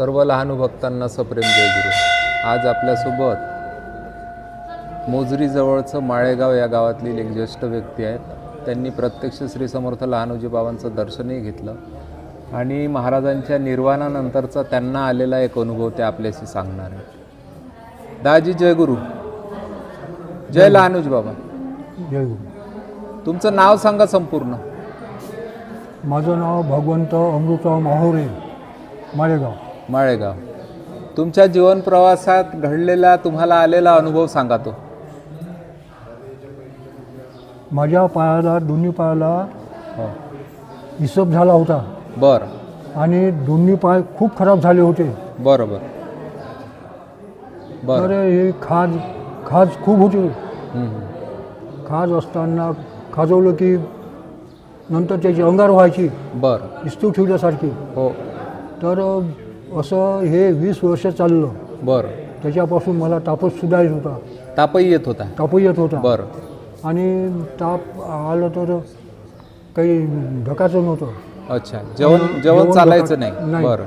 लहानू भक्तांना सप्रेम जय गुरु. आज आपल्यासोबत मोजरी जवळचं माळेगाव या गावातील एक ज्येष्ठ व्यक्ती आहेत. त्यांनी प्रत्यक्ष श्री समर्थ लहानूजी बाबांचं दर्शनही घेतलं आणि महाराजांच्या निर्वाणानंतरचा त्यांना आलेला एक अनुभव ते आपल्याशी सांगणार आहेत. दाजी जय गुरु. जय लहानूजी बाबा. जय गुरु. तुमचं नाव सांगा संपूर्ण. माझं नाव भगवंत अमृतराव माहोरे माळेगाव. माळेगाव. तुमच्या जीवन प्रवासात घडलेला तुम्हाला आलेला अनुभव सांगा तो. माझ्या पायाला दोन्ही पायाला हो. इसप झाला होता. बरं. आणि दोन्ही पाय खूप खराब झाले होते. बरं बरं. तर हे खाज खाज खूप होती. खाज असताना खाजवलं की नंतर त्याची अंगार व्हायची. बरं. इस्तू ठेवल्यासारखी. हो. तर असं हे वीस वर्ष चाललं. बरं. त्याच्यापासून मला तापच सुद्धा येत होता. तापही येत होता. तापही येत होता. बरं. आणि ताप आलं तर काही धकाचं नव्हतं. अच्छा. जेवण जेवण चालायचं नाही. बरं.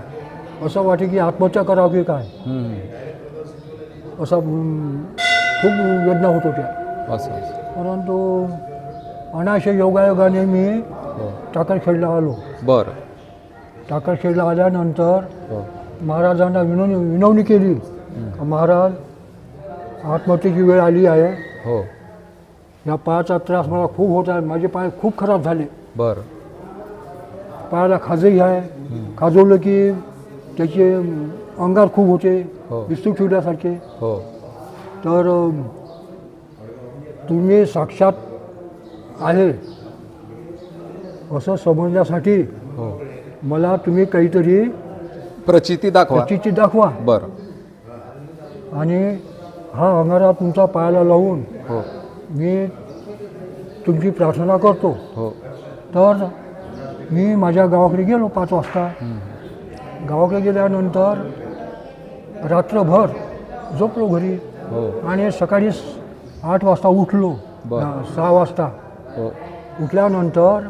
असं वाटे की आत्महत्या करावं की काय? हम्म, असा खूप वेदना होत होत्या. असं असं. परंतु अनाशय योगायोगाने मी हो. टाकरखेडला आलो. बरं. टाकरखेडला आल्यानंतर हो. महाराजांना विनवणी विनवणी केली. महाराज आत्महत्येची वेळ आली आहे. हो. या पायाचा त्रास मला खूप होत आहे. माझे पाय खूप खराब झाले. बरं. पायाला खाजही आहे. खाजवलं की त्याचे अंगार खूप होते. हो. विस्तू ठेवल्यासारखे हो. तर तुम्ही साक्षात आहे. असं समजण्यासाठी हो. मला तुम्ही काहीतरी प्रचिती दाखवा. प्रचिती दाखवा. बरं. आणि हा अंगारा तुमचा पायाला लावून हो. मी तुमची प्रार्थना करतो. हो. तर मी माझ्या गावाकडे गेलो पाच वाजता. गावाकडे गेल्यानंतर रात्रभर झोपलो घरी. हो. आणि सकाळी आठ वाजता उठलो. सहा वाजता. हो. उठल्यानंतर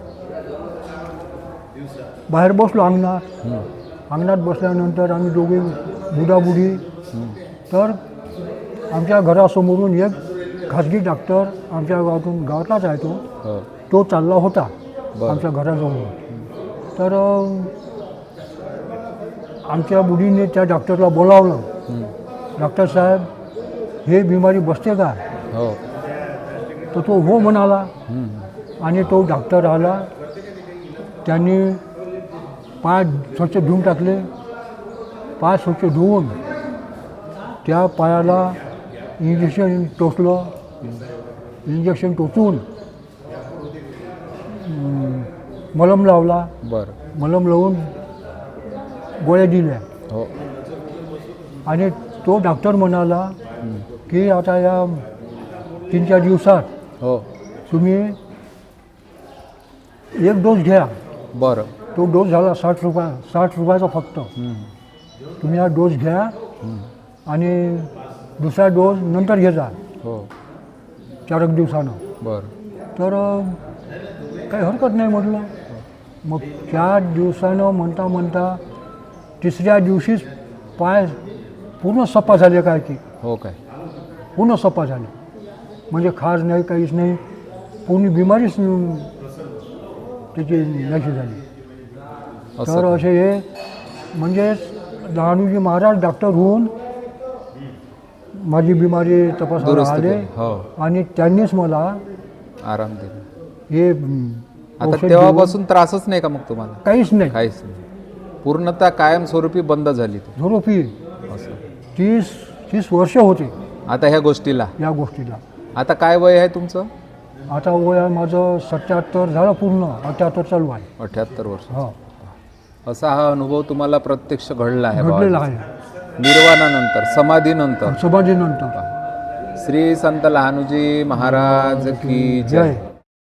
बाहेर बसलो अंगणात. अंगणात बसल्यानंतर आम्ही दोघे बुडाबुडी. तर आमच्या घरासमोरून एक खाजगी डॉक्टर आमच्या गावातून गावातलाच आहे तो. हो. तो चालला होता. आमच्या घराजवळ तर आमच्या मुलीने त्या डॉक्टरला बोलावलं. डॉक्टर साहेब हे बिमारी बसते का? हो. तर तो हो म्हणाला. आणि तो डॉक्टर आला. त्यांनी पाय स्वच्छ धुवून टाकले. पाय स्वच्छ धुवून त्या पायाला इंजेक्शन टोचलं. इंजेक्शन टोचून मलम लावला. बरं. मलम लावून गोळ्या दिल्या. हो. आणि तो डॉक्टर म्हणाला की आता या तीन चार दिवसात हो. तुम्ही एक डोस घ्या. बरं. तो डोस झाला साठ रुपया साठ रुपयाचा फक्त. तुम्ही हा डोस घ्या आणि दुसरा डोस नंतर घे जा. हो. चार एक दिवसानं. बरं. तर काही हरकत नाही म्हटलं. मग चार दिवसानं म्हणता म्हणता तिसऱ्या दिवशीच पाय पूर्ण सप्पा झाले काय की. हो काय. पूर्ण सप्पा झाले. म्हणजे खाज नाही काहीच नाही. पूर्ण बिमारीच त्याची नाशी झाली. तर असं असे हे म्हणजे लहानूजी महाराज डॉक्टर होऊन माझी बिमारी तपासायला दुरुस्त आले केलं. हो. आणि त्यांनीच मला आराम दिला. हे अं, आता औषध देऊन तेव्हापासून त्रासच नाही का मग तुम्हाला? काहीच नाही. काहीच नाही. पूर्णतः कायमस्वरूपी बंद झाली ती. झोरोपी असं. तीस तीस वर्ष होते आता ह्या गोष्टीला? या गोष्टीला. आता काय वय आहे तुमचं? आता वय आहे माझं सत्याहत्तर झालं पूर्ण अठ्याहत्तर चालू आहे. अठ्याहत्तर वर्ष. हो. असा हा अनुभव तुम्हाला प्रत्यक्ष घडला आहे घडलेलं बाबाजीचा. आहे. निर्वाणानंतर समाधीनंतर. समाधीनंतर. श्री संत लहानूजी महाराज की जय. जय.